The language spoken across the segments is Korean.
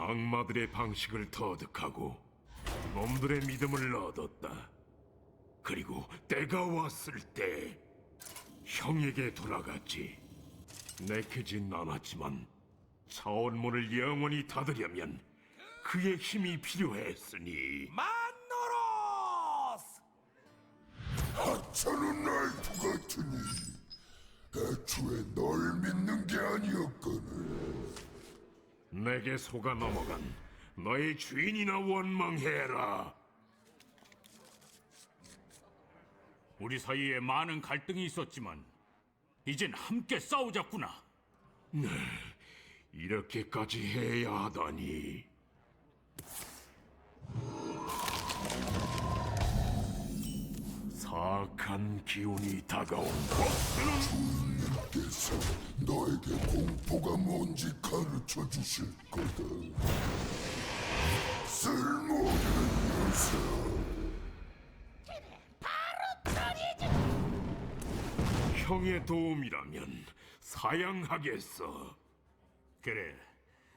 악마들의 방식을 터득하고 놈들의 믿음을 얻었다. 그리고 때가 왔을 때 형에게 돌아갔지. 내키진 않았지만 차원문을 영원히 닫으려면 그의 힘이 필요했으니 만노로스! 하찮은 알프 같으니 애초에 널 믿는 게 아니었거늘 내게 속아 넘어간 너의 주인이나 원망해라. 우리 사이에 많은 갈등이 있었지만 이젠 함께 싸우자꾸나. 이렇게까지 해야 하다니. 악한 기운이 다가온다. 주인님께서 너에게 공포가 뭔지 가르쳐 주실 거다 쓸모없는 녀석 형의 도움이라면 사양하겠어. 그래,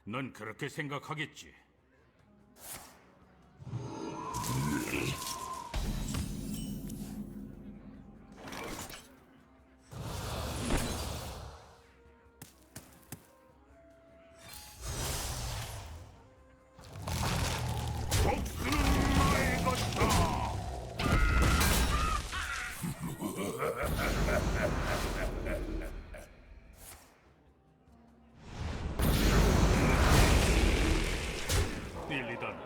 넌 그렇게 생각하겠지. 일리단,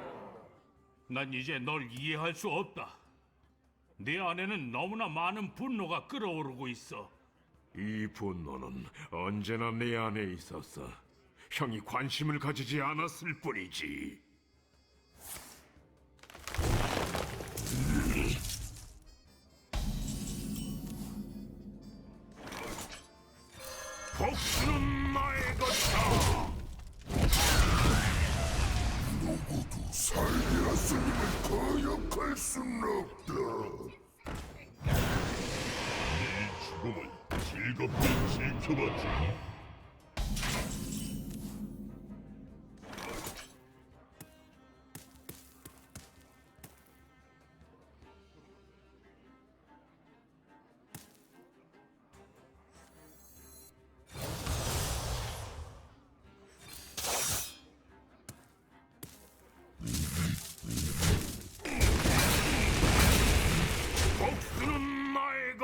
난 이제 널 이해할 수 없다. 네 안에는 너무나 많은 분노가 끓어오르고 있어. 이 분노는 언제나 내 안에 있었어. 형이 관심을 가지지 않았을 뿐이지. 복수는 나의 것이다. 수는 없다 죽음을 즐겁게 지켜봤지.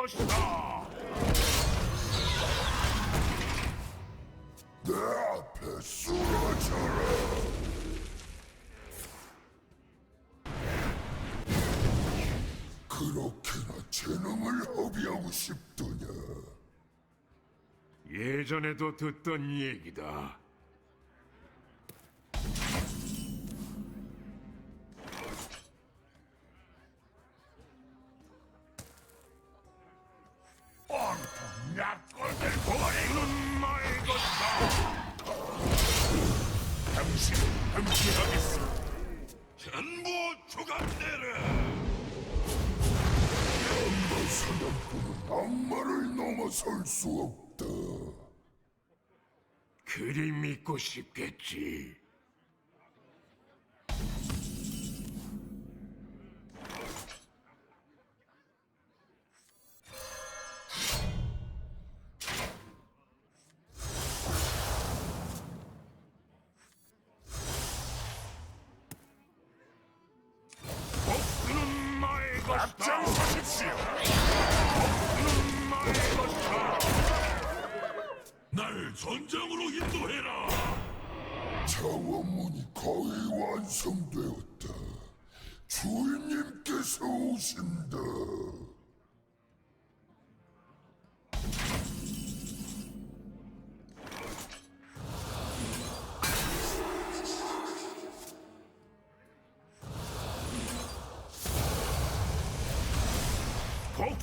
것이다. 내 앞에 쓰러져라 그렇게나 재능을 허비하고 싶더냐 예전에도 듣던 얘기다. 당신 함께하겠어. 전부 주간내라. 악마 사냥꾼은 악마를 넘어설 수 없다 그리 믿고 싶겠지. 앞장서십시오. 나의 것이다. 날 전장으로 인도해라. 자원문이 거의 완성되었다 주인님께서 오신다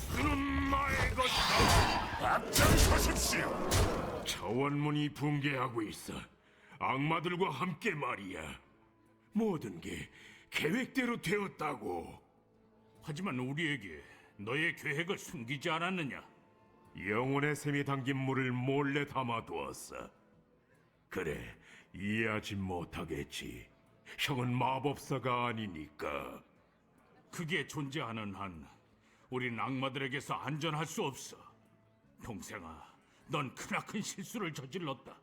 복수는 나의 것이다. 앞장서십시오. 차원문이 붕괴하고 있어. 악마들과 함께 말이야. 모든 게 계획대로 되었다고. 하지만 우리에게 너의 계획을 숨기지 않았느냐? 영혼의 샘이 담긴 물을 몰래 담아두었어. 그래, 이해하지 못하겠지. 형은 마법사가 아니니까. 그게 존재하는 한 우린 악마들에게서 안전할 수 없어. 동생아, 넌 크나큰 실수를 저질렀다.